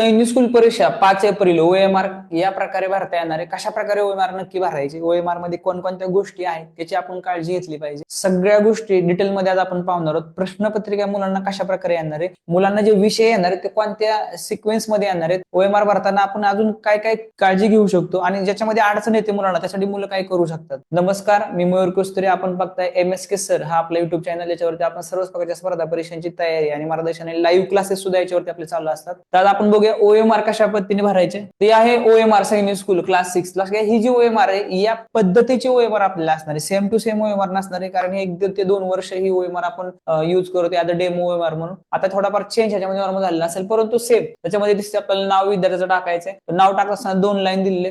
सैनिक स्कूल परीक्षा पाच एप्रिल ओएमआर या प्रकारे भरता येणार आहे. कशा प्रकारे ओएमआर नक्की भरायचे? ओएमआरमध्ये कोणकोणत्या गोष्टी आहेत त्याची आपण काळजी घेतली पाहिजे. सगळ्या गोष्टी डिटेलमध्ये आज आपण पाहणार आहोत. प्रश्नपत्रिका मुलांना कशा प्रकारे येणार आहे मुलांना जे विषय येणार आहेत ते कोणत्या सिक्वेन्समध्ये येणार आहेत? ओएमआर भरताना आपण अजून काय काय काळजी घेऊ शकतो? आणि ज्याच्यामध्ये अडचण येते मुलांना त्यासाठी मुलं काय करू शकतात? नमस्कार मी मयूर कुस्तुरी. आपण बघताय एम एस के सर हा आपला युट्यूब चॅनल याच्यावरती आपण सर्वच प्रकारच्या स्पर्धा परीक्षांची तयारी आणि मार्गदर्शन लाईव्ह क्लासेस सुद्धा याच्यावरती आपले चालू असतात. तर आपण बघूया ओएमआर कशा पद्धतीने भरायचे? ते आहे OMR Sainik school class six class ही जी ओएमआर आहे या पद्धतीची ओएमआर आपल्याला असणार आहे. सेम टू सेम ओएमआर नसणार आहे कारण हे एक ते दोन वर्ष ही ओएमआर आपण युज करतो आता डेमो ओएमआर म्हणून. आता थोडाफार चेंज ह्याच्यामध्ये नॉर्मल झालेला असेल परंतु सेम त्याच्यामध्ये दिसते आपल्याला नाव विद्यार्थ्याचं टाकायचंय. नाव टाकत असताना दोन लाईन दिलेले.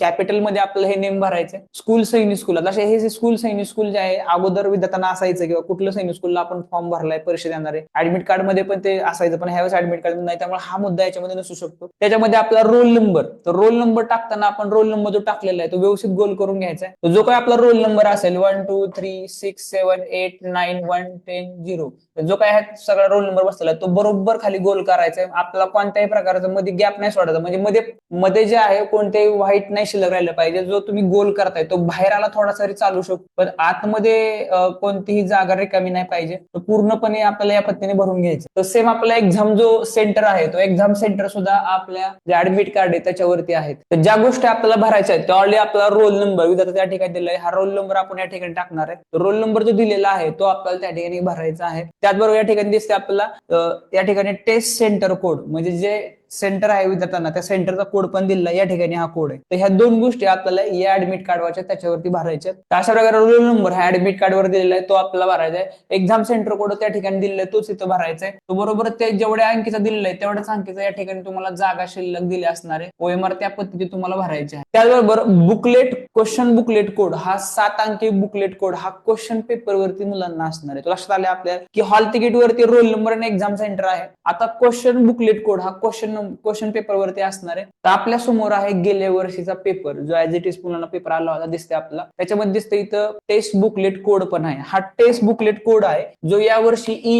कॅपिटलमध्ये आपल्याला हे नेम भरायचे स्कूल सैनिक स्कूल असे हे जे स्कूल सैनिक स्कूल जे आहे अगोदर विद्यार्थ्यांना असायचं किंवा कुठलं सैनिक स्कूलला आपण फॉर्म भरलाय परीक्षा देणार आहे. ऍडमिट कार्डमध्ये पण ते असायचं पण ह्यावेळेस ऍडमिट कार्ड नाही त्यामुळे हा मुद्दा याच्यामध्ये नसू शकतो. त्याच्यामध्ये आपला रोल नंबर तर रोल नंबर टाकताना आपण रोल नंबर जो टाकलेला आहे तो व्यवस्थित गोल करून घ्यायचा आहे. जो काही आपला रोल नंबर असेल one two three six seven eight nine one ten zero जो काय आहे सगळा रोल नंबर बसलेला आहे तो बरोबर खाली गोल करायचा आहे. आपला कोणत्याही प्रकारचा मध्ये गॅप नाही सोडायचा. म्हणजे मध्ये मध्ये जे आहे कोणत्याही व्हाईट नाही शिल्लक राहिलं पाहिजे. जो तुम्ही गोल करताय तो बाहेर आला थोडासा चालू शकतो. पण आतमध्ये कोणतीही जागा रिकामी नाही पाहिजे. तो पूर्णपणे आपल्याला या पद्धतीने भरून घ्यायचं. तर सेम आपला एक्झाम जो सेंटर आहे तो एक्झाम सेंटर सुद्धा आपल्या जे ऍडमिट कार्ड आहे त्याच्यावरती आहेत. तर ज्या गोष्टी आपल्याला भरायच्या आहेत त्या ऑलरेडी आपला रोल नंबर विद्यार्थी त्या ठिकाणी दिलाय हा रोल नंबर आपण या ठिकाणी टाकणार आहे. रोल नंबर जो दिलेला आहे तो आपल्याला त्या ठिकाणी भरायचा आहे. त्याचबरोबर या ठिकाणी दिसते आपल्याला या ठिकाणी टेस्ट सेंटर कोड म्हणजे जे सेंटर आहे विद्यार्थ्यांना. त्या सेंटरचा कोड पण दिला या ठिकाणी हा कोड आहे. तर ह्या दोन गोष्टी आपल्याला या ऍडमिट कार्डवरच्या त्याच्यावरती भरायच्या तर अशा प्रकारे रोल नंबर हा ऍडमिट कार्डवर दिलेला आहे. तो आपल्याला भरायचा आहे. एक्झाम सेंटर कोड त्या ठिकाणी दिलेला आहे. तोच इथं भरायचा आहे. तो बरोबर ते जेवढ्या अंकीचा दिलेला आहे तेवढ्याच अंकीचा या ठिकाणी तुम्हाला जागा शिल्लक दिली असणार आहे. ओएमआर त्या पद्धती तुम्हाला भरायचे आहे. त्याचबरोबर बुकलेट क्वेश्चन बुकलेट कोड हा सात अंकी बुकलेट कोड हा क्वेश्चन पेपर वरती मुलांना असणार आहे. लक्षात आले आपल्याला की हॉल तिकीट वरती रोल नंबर आणि एक्झाम सेंटर आहे. आता क्वेश्चन बुकलेट कोड हा क्वेश्चन क्वेश्चन पेपर वरती असणार आहे. तर आपल्यासमोर आहे गेल्या वर्षीचा पेपर जो ऍज इट इज पुन्हा पेपर आला होता दिसते आपला त्याच्यामध्ये दिसतं इथं टेस्ट बुकलेट कोड पण आहे. हा टेस्ट बुकलेट कोड आहे जो या वर्षी E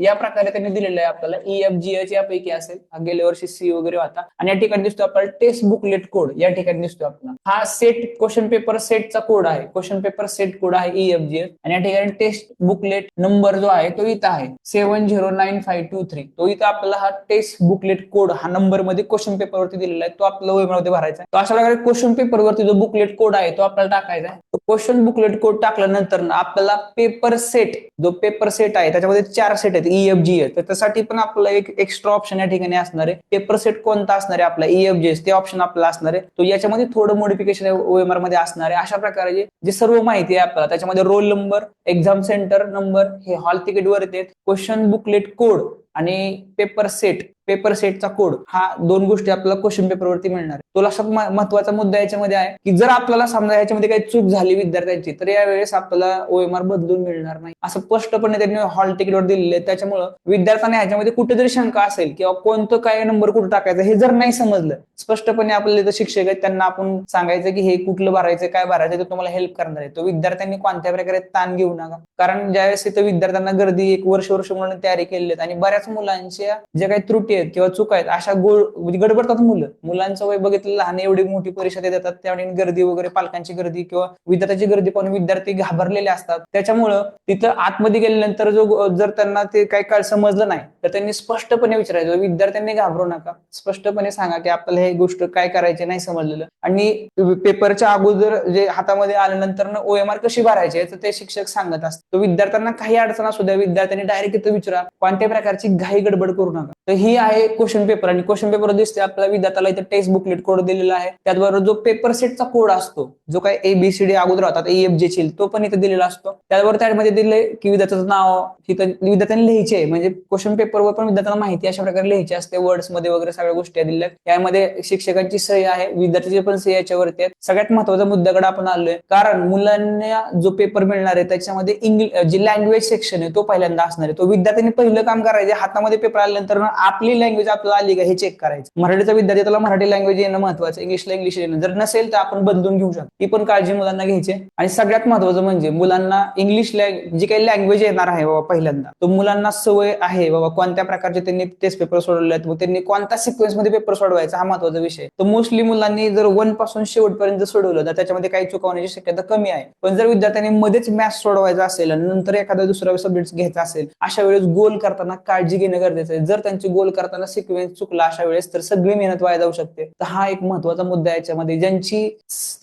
या प्रकारे त्यांनी दिलेला आहे आपल्याला. ईएफजीएच यापैकी असेल. हा गेल्या वर्षी सी वगैरे होता. आणि या ठिकाणी दिसतो आपल्याला टेस्ट बुकलेट कोड या ठिकाणी दिसतो आपला हा सेट क्वेश्चन पेपर सेटचा कोड आहे. क्वेश्चन पेपर सेट कोड आहे ईएफजीएच आणि या ठिकाणी टेस्ट बुकलेट नंबर जो आहे तो इथं आहे. Seven zero nine five two three तो इथं आपल्याला हा टेस्ट बुकलेट कोड हा नंबरमध्ये क्वेश्चन पेपर वरती दिलेला आहे तो आपल्याला वेबमध्ये भरायचा आहे. तो अशा प्रकारे क्वेश्चन पेपर वरती जो बुकलेट कोड आहे तो आपल्याला टाकायचा आहे. क्वेश्चन बुकलेट कोड टाकल्यानंतर आपल्याला पेपर सेट जो पेपर सेट आहे त्याच्यामध्ये चार सेट आहेत ईएफजी एफ तर त्यासाठी पण आपल्याला एक एक्स्ट्रा ऑप्शन या ठिकाणी असणार आहे. पेपर सेट कोणता असणार आहे? आपला ई एफ ते ऑप्शन आपल्याला असणार आहे. तो याच्यामध्ये थोडं मॉडिफिकेशन ओएमआरमध्ये असणार आहे. अशा प्रकारे जे- जे सर्व माहिती आहे आपल्याला त्याच्यामध्ये roll number exam centre number हे हॉल तिकीट वर येते क्वेश्चन बुकलेट कोड आणि पेपर सेट पेपर सेटचा कोड हा दोन गोष्टी आपल्याला क्वेश्चन पेपर वरती मिळणार तो लक्षात महत्त्वाचा मुद्दा याच्यामध्ये आहे की जर आपल्याला समजा याच्यामध्ये काही चूक झाली विद्यार्थ्यांची तर यावेळेस आपल्याला ओएमआर बदलून मिळणार नाही. असं स्पष्टपणे त्यांनी हॉल तिकीटवर दिलेलं आहे. त्याच्यामुळं विद्यार्थ्यांना ह्याच्यामध्ये कुठेतरी शंका असेल किंवा कोणतं काय नंबर कुठं टाकायचं हे जर नाही समजलं स्पष्टपणे आपल्याला इथं शिक्षक आहेत त्यांना आपण सांगायचं की हे कुठलं भरायचं काय भरायचं ते तुम्हाला हेल्प करणार आहे तो विद्यार्थ्यांनी कोणत्या प्रकारे ताण घेऊ नका. कारण ज्यावेळेस इथं विद्यार्थ्यांना गर्दी एक वर्ष वर्ष म्हणून तयारी केली आहे आणि बऱ्याच मुलांच्या ज्या काही त्रुटी आहेत किंवा चुका आहेत अशा गोळ म्हणजे गडबडतात मुलं. मुलांचं वय बघितलं लहान एवढी मोठी परीक्षा देतात त्यावेळी गर्दी वगैरे पालकांची गर्दी किंवा विद्यार्थ्याची गर्दी पाहून विद्यार्थी घाबरलेले असतात. त्याच्यामुळं तिथं आतमध्ये गेल्यानंतर जो जर त्यांना ते काही काळ समजलं नाही तर त्यांनी स्पष्टपणे विचारायचं विद्यार्थ्यांनी घाबरू नका. स्पष्टपणे सांगा की आपल्याला हे गोष्ट काय करायची नाही समजलेलं. आणि पेपरच्या अगोदर जे हातामध्ये आल्यानंतर ओएमआर कशी भरायची तर ते शिक्षक सांगत असतात. विद्यार्थ्यांना काही अडचण असू द्या विद्यार्थ्यांनी डायरेक्ट इथं विचारा. कोणत्या प्रकारची घाई गडबड करू नका. तर ही आहे क्वेश्चन पेपर आणि क्वेश्चन पेपर दिसते आपल्या विद्यार्थ्याला इथं टेक्स्ट बुकलेट कोड दिलेला आहे. त्याचबरोबर जो पेपर सेटचा कोड असतो जो काय एबीसीडी अगोदर होता एफ जे तो पण इथं दिलेला असतो. त्याचबरोबर त्यामध्ये दिले की विद्यार्थ्याचं नाव तिथं विद्यार्थ्यांनी लिहायचे आहे. म्हणजे क्वेश्चन पेपरवर पण विद्यार्थ्यांना माहिती अशा प्रकारे लिहायची असते. वर्ड्समध्ये वगैरे सगळ्या गोष्टी दिल्या यामध्ये शिक्षकांची सही आहे. विद्यार्थ्याची पण सही याच्यावरती आहे सगळ्यात महत्त्वाचा मुद्द्याकडे आपण आलोय. कारण मुलांना जो पेपर मिळणार आहे त्याच्यामध्ये इंग्लिश जे लँग्वेज सेक्शन आहे तो पहिल्यांदा असणार आहे. तो विद्यार्थ्यांनी पहिलं काम करायचं हातामध्ये पेपर आल्यानंतर आपली आपली लँग्वेज आपल्याला आली का हे चेक करायचं. मराठीचा विद्यार्थी त्याला मराठी लँग्वेज येणं महत्वाचं इंग्लिशला इंग्लिश येणं. जर नसेल तर आपण बदलून घेऊ शकतो. ही पण काळजी मुलांना घ्यायची आणि सगळ्यात महत्वाचं म्हणजे मुलांना इंग्लिश जी काही लँग्वेज येणार आहे बाबा पहिल्यांदा तो मुलांना सवय आहे बाबा कोणत्या प्रकारचे त्यांनी टेस्ट पेपर सोडवले आहेत मग त्यांनी कोणत्या सिक्वेन्समध्ये पेपर सोडवायचा हा महत्त्वाचा विषय तर मोस्टली मुलांनी जर वनपासून शेवटपर्यंत सोडवलं तर त्याच्यामध्ये काही चुकवण्याची शक्यता कमी आहे. पण जर विद्यार्थ्यांनी मध्येच मॅथ्स सोडवायचा असेल आणि नंतर एखादा दुसरा सब्जेक्ट घ्यायचा असेल अशा वेळेस गोल करताना काळजी घेणं गरजेचं आहे. जर त्यांची गोल करताना सिक्वेन्स चुकला अशा वेळेस तर सगळी मेहनत वाया जाऊ शकते. तर हा एक महत्त्वाचा मुद्दा आहे याच्यामध्ये. ज्यांची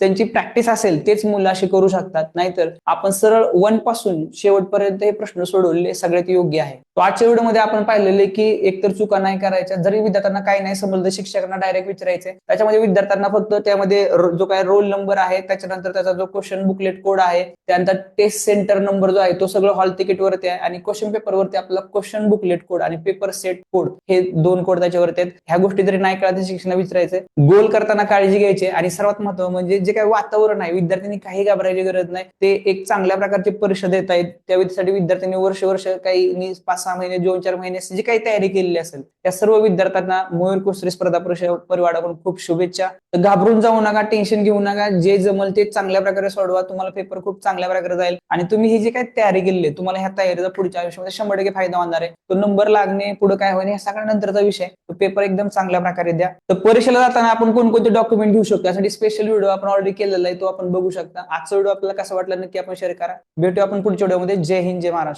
त्यांची प्रॅक्टिस असेल तेच मुलं अशी करू शकतात. नाहीतर आपण सरळ वनपासून शेवटपर्यंत हे प्रश्न सोडवले सगळ्यात योग्य आहे. तो आजच्या व्हिडिओमध्ये आपण पाहिलेले की एकतर चुका नाही करायच्या जरी विद्यार्थ्यांना काही नाही समजलं शिक्षकांना डायरेक्ट विचारायचे त्याच्यामध्ये विद्यार्थ्यांना फक्त त्यामध्ये जो काय रोल नंबर आहे त्याच्यानंतर त्याचा जो क्वेश्चन बुकलेट कोड आहे त्यानंतर टेस्ट सेंटर नंबर जो आहे तो सगळं हॉल तिकीट वरती आहे आणि क्वेश्चन पेपर वरती आपला क्वेश्चन बुकलेट कोड आणि पेपर सेट कोड हे दोन कोड त्याच्यावरती आहेत. ह्या गोष्टी जरी नाही कळत शिक्षण विचारायचं गोल करताना काळजी घ्यायची आणि सर्वात महत्त्व म्हणजे जे काही वातावरण आहे विद्यार्थ्यांनी काही घाबरायची गरज नाही. ते एक चांगल्या प्रकारची परीक्षा देत आहेत. त्यासाठी विद्यार्थ्यांनी वर्ष वर्ष काही पाच सहा महिने दोन चार महिने जी काही तयारी केलेली असेल त्या सर्व विद्यार्थ्यांना मयूर कुसरी स्पर्धा परीक्षा परिवाराकडून खूप शुभेच्छा. घाबरून जाऊ नका टेन्शन घेऊ नका. जे जमल ते चांगल्या प्रकारे सोडवा. तुम्हाला पेपर खूप चांगल्या प्रकारे जाईल. आणि तुम्ही ही जी काही तयारी केलेली आहे तुम्हाला ह्या तयारीचा पुढच्या आयुष्यामध्ये शंभर टक्के फायदा होणार आहे. तो नंबर लागणे पुढे काय होणे हे सगळ्या नंतरचा विषय. तो पेपर एकदम चांगल्या प्रकारे द्या. तर परीक्षेला जाताना आपण कोणकोणते डॉक्युमेंट घेऊ शकतो? यासाठी स्पेशल व्हिडिओ आपण ऑलरेडी केलेला आहे तो आपण बघू शकता. आजचा व्हिडिओ आपल्याला कसा वाटला नक्की आपण शेअर करा. भेटू आपण पुढच्या व्हिडिओमध्ये जय हिंद जय महाराष्ट्र.